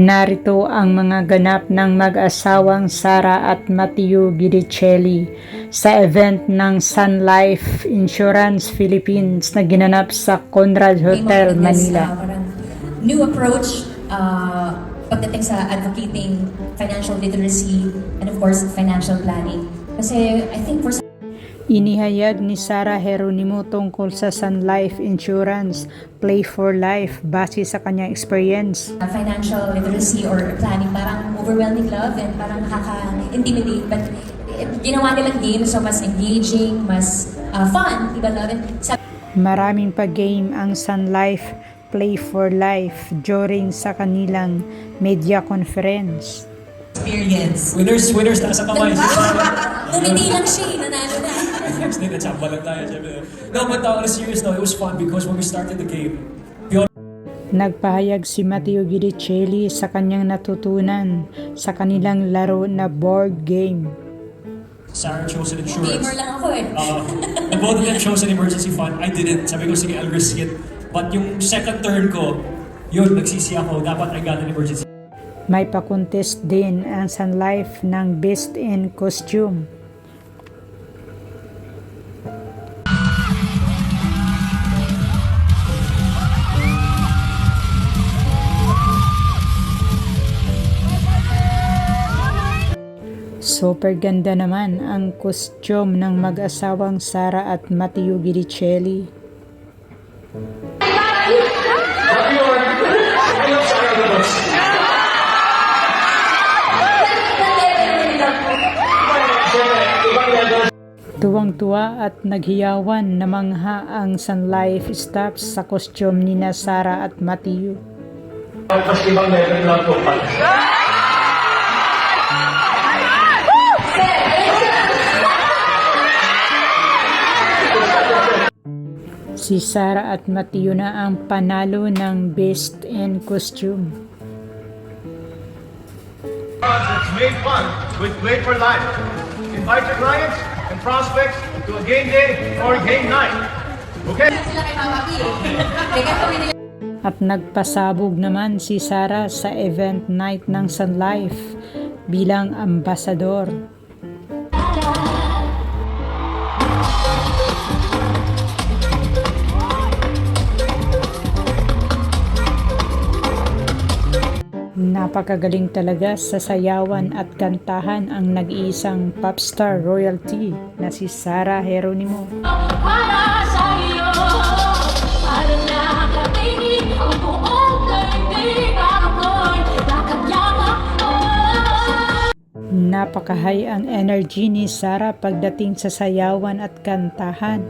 Narito ang mga ganap ng mag-asawang Sara at Matteo Guidicelli sa event ng Sun Life Insurance Philippines na ginanap sa Conrad Hotel, Manila. new approach uh, pagdating sa advocating financial literacy and of course financial planning. Kasi I think for Inihayag ni Sara Heronimo tungkol sa Sun Life Insurance Play for Life base sa kanyang experience. financial literacy or planning parang overwhelming love and parang nakaka-intimidate but eh, ginawa nilang game so mas engaging, mas uh, fun, diba love? And sa Maraming pa-game ang Sun Life Play for Life during sa kanilang media conference. experience. Winners, winners, nasa kamay. Ngumiti lang siya, eh, nanalo na. Winners, hindi, natsamba lang tayo. syempre. No, but uh, on a serious note, it was fun because when we started the game, Nagpahayag si Matteo Guidicelli sa kanyang natutunan sa kanilang laro na board game. Sarah chose an insurance. Gamer lang ako eh. Uh, and both of them chose an emergency fund. I didn't. Sabi ko, sige, I'll risk it. But yung second turn ko, yun, nagsisi ako. Dapat I got an emergency May pakontest din ang Sun Life ng Best in Costume. Super ganda naman ang costume ng mag-asawang Sara at Matteo Guidicelli. Tuwang-tuwa at naghiyawan na mangha ang Sun Life staff sa costume ni Sara at Matteo. Mas ibang level lang po. Si Sara at Matteo na ang panalo ng Best in Costume. It's made fun with Play for Life. Invite your clients and prospects to a game day or game night. Okay? At nagpasabog naman si Sara sa event night ng Sun Life bilang ambasador. Napakagaling talaga sa sayawan at kantahan ang nag-iisang popstar royalty na si Sara Heronimo. para sa iyo Para nakatingin ang buong kaibigan ko'y nakagyamak mo Napakahay ang energy ni Sara pagdating sa sayawan at kantahan.